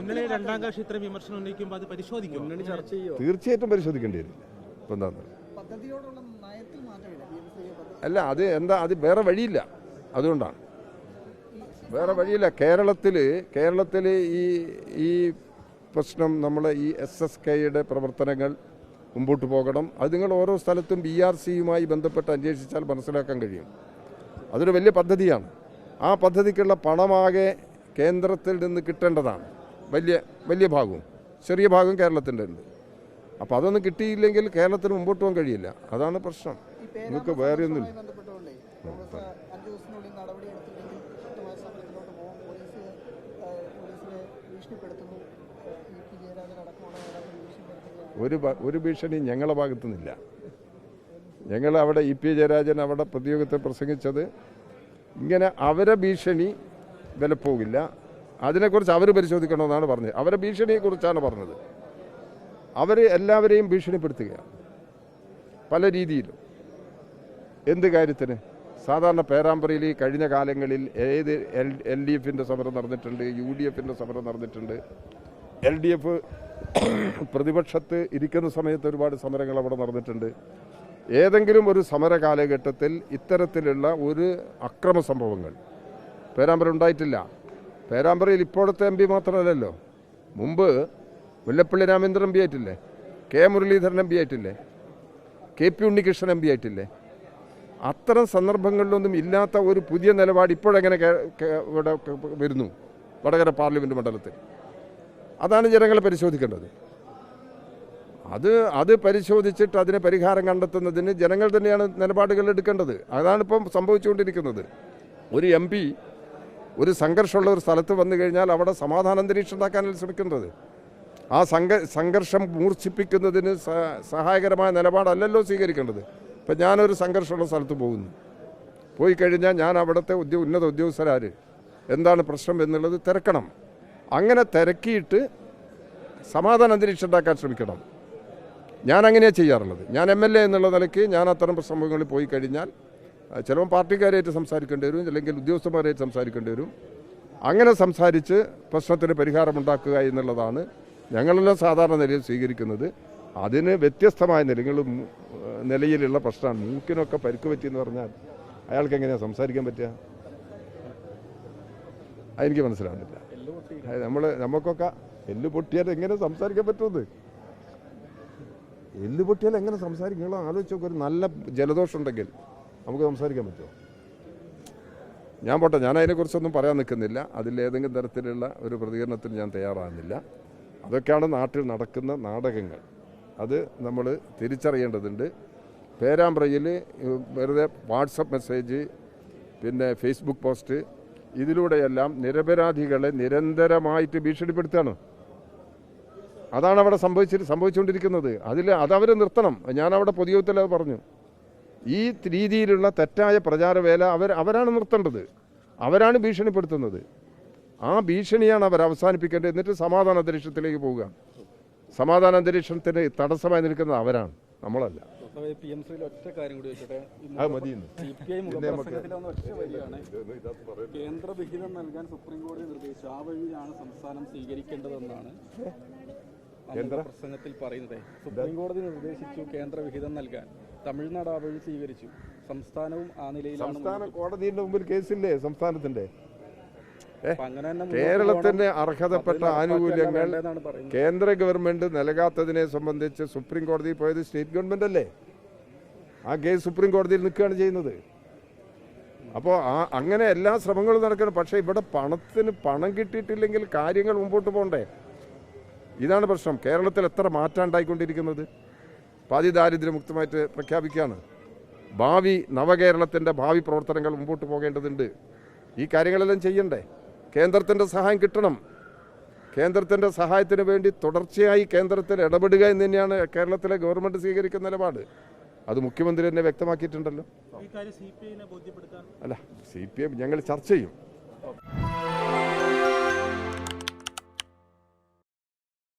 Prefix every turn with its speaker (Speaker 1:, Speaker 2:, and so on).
Speaker 1: ഇന്നലെ രണ്ടാം കക്ഷി ഇത്രയും വിമർശനം ഉന്നയിക്കുമ്പോൾ അത് പരിശോധിക്കും
Speaker 2: തീർച്ചയായിട്ടും പരിശോധിക്കേണ്ടി വരും. ഇപ്പം
Speaker 3: എന്താണ്
Speaker 2: അല്ല അത് എന്താ? അത് വേറെ വഴിയില്ല. അതുകൊണ്ടാണ്. വേറെ വഴിയില്ല. കേരളത്തിൽ കേരളത്തിൽ ഈ ഈ പ്രശ്നം നമ്മളെ ഈ എസ് എസ് കെയുടെ പ്രവർത്തനങ്ങൾ മുമ്പോട്ട് പോകണം. അത് നിങ്ങൾ ഓരോ സ്ഥലത്തും ബി ആർ സിയുമായി ബന്ധപ്പെട്ട് അന്വേഷിച്ചാൽ മനസ്സിലാക്കാൻ കഴിയും. അതൊരു വലിയ പദ്ധതിയാണ്. ആ പദ്ധതിക്കുള്ള പണമാകെ കേന്ദ്രത്തിൽ നിന്ന് കിട്ടേണ്ടതാണ്. വലിയ വലിയ ഭാഗവും. ചെറിയ ഭാഗം കേരളത്തിന്റെ ഉണ്ട്. അപ്പോൾ അതൊന്നും കിട്ടിയില്ലെങ്കിൽ കേരളത്തിന് മുമ്പോട്ട് പോകാൻ കഴിയില്ല. അതാണ് പ്രശ്നം. നിങ്ങൾക്ക് വേറെ ഒന്നും ഒരു ഒരു ഭീഷണി ഞങ്ങളുടെ ഭാഗത്തു നിന്നില്ല ഞങ്ങൾ അവിടെ ഇ പി ജയരാജൻ അവിടെ പ്രതിയോഗത്തെ പ്രസംഗിച്ചത് ഇങ്ങനെ അവരെ ഭീഷണി വിലപ്പോകില്ല. അതിനെക്കുറിച്ച് അവർ പരിശോധിക്കണമെന്നാണ് പറഞ്ഞത്. അവരെ ഭീഷണിയെക്കുറിച്ചാണ് പറഞ്ഞത്. അവർ എല്ലാവരെയും ഭീഷണിപ്പെടുത്തുകയാണ്. പല രീതിയിലും. എന്ത് കാര്യത്തിന്? സാധാരണ പേരാമ്പ്രയിൽ കഴിഞ്ഞ കാലങ്ങളിൽ ഏത് എൽ എൽ ഡി എഫിന്റെ സമരം നടന്നിട്ടുണ്ട് യു ഡി എഫിന്റെ സമരം നടന്നിട്ടുണ്ട്. എൽ ഡി എഫ് പ്രതിപക്ഷത്ത് ഇരിക്കുന്ന സമയത്ത് ഒരുപാട് സമരങ്ങൾ അവിടെ നടന്നിട്ടുണ്ട്. ഏതെങ്കിലും ഒരു സമര കാലഘട്ടത്തിൽ ഇത്തരത്തിലുള്ള ഒരു അക്രമ സംഭവങ്ങൾ പേരാമ്പ്ര ഉണ്ടായിട്ടില്ല. പേരാമ്പ്രയിൽ ഇപ്പോഴത്തെ എം പി മാത്രമല്ലല്ലോ. മുമ്പ് മുല്ലപ്പള്ളി രാമേന്ദ്രൻ എം പി ആയിട്ടില്ലേ? കെ മുരളീധരൻ എം പി ആയിട്ടില്ലേ? K P Unnikrishnan M P ആയിട്ടില്ലേ? അത്തരം സന്ദർഭങ്ങളിലൊന്നും ഇല്ലാത്ത ഒരു പുതിയ നിലപാട് ഇപ്പോഴെങ്ങനെ ഇവിടെ വരുന്നു? വടകര പാർലമെന്റ് മണ്ഡലത്തിൽ. അതാണ് ജനങ്ങളെ പരിശോധിക്കേണ്ടത്. അത് അത് പരിശോധിച്ചിട്ട് അതിന് പരിഹാരം കണ്ടെത്തുന്നതിന് ജനങ്ങൾ തന്നെയാണ് നിലപാടുകൾ എടുക്കേണ്ടത്. അതാണ് ഇപ്പം സംഭവിച്ചുകൊണ്ടിരിക്കുന്നത്. ഒരു എം ഒരു സംഘർഷമുള്ള ഒരു സ്ഥലത്ത് വന്നു കഴിഞ്ഞാൽ അവിടെ സമാധാന അന്തരീക്ഷം ഉണ്ടാക്കാനല്ല ശ്രമിക്കുന്നത്. ആ സംഘ സംഘർഷം മൂർച്ഛിപ്പിക്കുന്നതിന് സഹായകരമായ നിലപാടല്ലല്ലോ സ്വീകരിക്കേണ്ടത്. ഇപ്പം ഞാനൊരു സംഘർഷമുള്ള സ്ഥലത്ത് പോകുന്നു. പോയി കഴിഞ്ഞാൽ ഞാൻ അവിടുത്തെ ഉദ്യോ ഉന്നത ഉദ്യോഗസ്ഥരാർ എന്താണ് പ്രശ്നം എന്നുള്ളത് തിരക്കണം. അങ്ങനെ തിരക്കിയിട്ട് സമാധാന അന്തരീക്ഷം ഉണ്ടാക്കാൻ ശ്രമിക്കണം. ഞാൻ അങ്ങനെയാണ് ചെയ്യാറുള്ളത്. ഞാൻ എം എൽ എ എന്നുള്ള നിലയ്ക്ക് ഞാൻ അത്തരം സംഭവങ്ങളിൽ പോയി കഴിഞ്ഞാൽ ചിലപ്പോൾ പാർട്ടിക്കാരായിട്ട് സംസാരിക്കേണ്ടി വരും അല്ലെങ്കിൽ ഉദ്യോഗസ്ഥന്മാരായിട്ട് സംസാരിക്കേണ്ടി വരും. അങ്ങനെ സംസാരിച്ച് പ്രശ്നത്തിന് പരിഹാരമുണ്ടാക്കുക എന്നുള്ളതാണ് ഞങ്ങളെല്ലാം സാധാരണ നിലയിൽ സ്വീകരിക്കുന്നത്. അതിന് വ്യത്യസ്തമായ നിലകൾ നിലയിലുള്ള പ്രശ്നമാണ്. മൂക്കിനൊക്കെ പരിക്ക് പറ്റിയെന്ന് പറഞ്ഞാൽ അയാൾക്ക് എങ്ങനെയാണ് സംസാരിക്കാൻ പറ്റുക? അതെനിക്ക് മനസ്സിലാവുന്നില്ല. നമ്മൾ നമുക്കൊക്കെ എല്ല് പൊട്ടിയാൽ എങ്ങനെ സംസാരിക്കാൻ പറ്റുമെന്ന് എല്ല് പൊട്ടിയാൽ എങ്ങനെ സംസാരിക്കും? നിങ്ങൾ ആലോചിച്ച് ഒരു നല്ല ജലദോഷം ഉണ്ടെങ്കിൽ നമുക്ക് സംസാരിക്കാൻ പറ്റുമോ? ഞാൻ പോട്ടെ ഞാൻ അതിനെക്കുറിച്ചൊന്നും പറയാൻ നിൽക്കുന്നില്ല. അതിലേതെങ്കിലും തരത്തിലുള്ള ഒരു പ്രതികരണത്തിന് ഞാൻ തയ്യാറാകുന്നില്ല. അതൊക്കെയാണ് നാട്ടിൽ നടക്കുന്ന നാടകങ്ങൾ. അത് നമ്മൾ തിരിച്ചറിയേണ്ടതുണ്ട്. പേരാമ്പ്രയിൽ വെറുതെ വാട്സപ്പ് മെസ്സേജ് പിന്നെ ഫേസ്ബുക്ക് പോസ്റ്റ് ഇതിലൂടെയെല്ലാം നിരപരാധികളെ നിരന്തരമായിട്ട് ഭീഷണിപ്പെടുത്തുകയാണ്. അതാണ് അവിടെ സംഭവിച്ചിട്ട് സംഭവിച്ചുകൊണ്ടിരിക്കുന്നത്. അതിൽ അതവർ നിർത്തണം. ഞാൻ അവിടെ പൊതുയോഗത്തിൽ അത് പറഞ്ഞു. ഈ രീതിയിലുള്ള തെറ്റായ പ്രചാരവേല അവർ അവരാണ് നിർത്തേണ്ടത്. അവരാണ് ഭീഷണിപ്പെടുത്തുന്നത്. ആ ഭീഷണിയാണ് അവർ അവസാനിപ്പിക്കേണ്ടത്. എന്നിട്ട് സമാധാന അന്തരീക്ഷത്തിലേക്ക് പോവുക. സമാധാന അന്തരീക്ഷത്തിന് തടസ്സമായി നിൽക്കുന്നത് അവരാണ്. നമ്മളല്ല.
Speaker 4: പി എം സിയിൽ ഒറ്റ കാര്യം കൂടി വെച്ചോട്ടെ.
Speaker 2: അത് മതിയെന്ന്
Speaker 4: സി പി ഐ മുഖപ്രസംഗത്തിൽ ഒറ്റ വരികയാണ് കേന്ദ്ര വിഹിതം നൽകാൻ സുപ്രീം കോടതി നിർദ്ദേശിച്ചു. ആ വഴിയാണ് സംസ്ഥാനം സ്വീകരിക്കേണ്ടതെന്നാണ് പ്രസംഗത്തിൽ പറയുന്നത്. സുപ്രീം കോടതി നിർദ്ദേശിച്ചു കേന്ദ്ര വിഹിതം നൽകാൻ. തമിഴ്നാട് ആ വഴി സ്വീകരിച്ചു. സംസ്ഥാനവും ആ നിലയിലാണ്
Speaker 2: സംസ്ഥാന കോടതിയുടെ മുമ്പിൽ കേസില്ലേ സംസ്ഥാനത്തിന്റെ?
Speaker 4: അപ്പൊ അങ്ങനെ തന്നെ മുന്നോട്ട്
Speaker 2: കേരളത്തിന്
Speaker 4: പോകണം.
Speaker 2: അർഹതപ്പെട്ട ആനുകൂല്യങ്ങൾ കേന്ദ്ര ഗവൺമെന്റ് നൽകാത്തതിനെ സംബന്ധിച്ച് സുപ്രീം കോടതി പോയത് സ്റ്റേറ്റ് ഗവൺമെന്റ് അല്ലേ? ആ കേസ് സുപ്രീം കോടതിയിൽ നിൽക്കുകയാണ് ചെയ്യുന്നത്. അപ്പോൾ ആ അങ്ങനെ എല്ലാ ശ്രമങ്ങളും നടക്കണം. പക്ഷേ ഇവിടെ പണത്തിന് പണം കിട്ടിയിട്ടില്ലെങ്കിൽ കാര്യങ്ങൾ മുമ്പോട്ട് പോകണ്ടേ ഇതാണ് പ്രശ്നം. കേരളത്തിൽ എത്ര മാറ്റം ഉണ്ടായിക്കൊണ്ടിരിക്കുന്നത് പാതി ദാരിദ്ര്യമുക്തമായിട്ട് പ്രഖ്യാപിക്കുകയാണ്. ഭാവി നവകേരളത്തിന്റെ ഭാവി പ്രവർത്തനങ്ങൾ മുമ്പോട്ട് പോകേണ്ടതുണ്ട്. ഈ കാര്യങ്ങളെല്ലാം ചെയ്യണ്ടേ? കേന്ദ്രത്തിന്റെ സഹായം കിട്ടണം. കേന്ദ്രത്തിന്റെ സഹായത്തിന് വേണ്ടി തുടർച്ചയായി കേന്ദ്രത്തിൽ ഇടപെടുക എന്ന് തന്നെയാണ് കേരളത്തിലെ ഗവൺമെന്റ് സ്വീകരിക്കുന്ന നിലപാട്. അത് മുഖ്യമന്ത്രി തന്നെ വ്യക്തമാക്കിയിട്ടുണ്ടല്ലോ. അല്ല സി പി എം ഞങ്ങൾ ചർച്ച ചെയ്യും.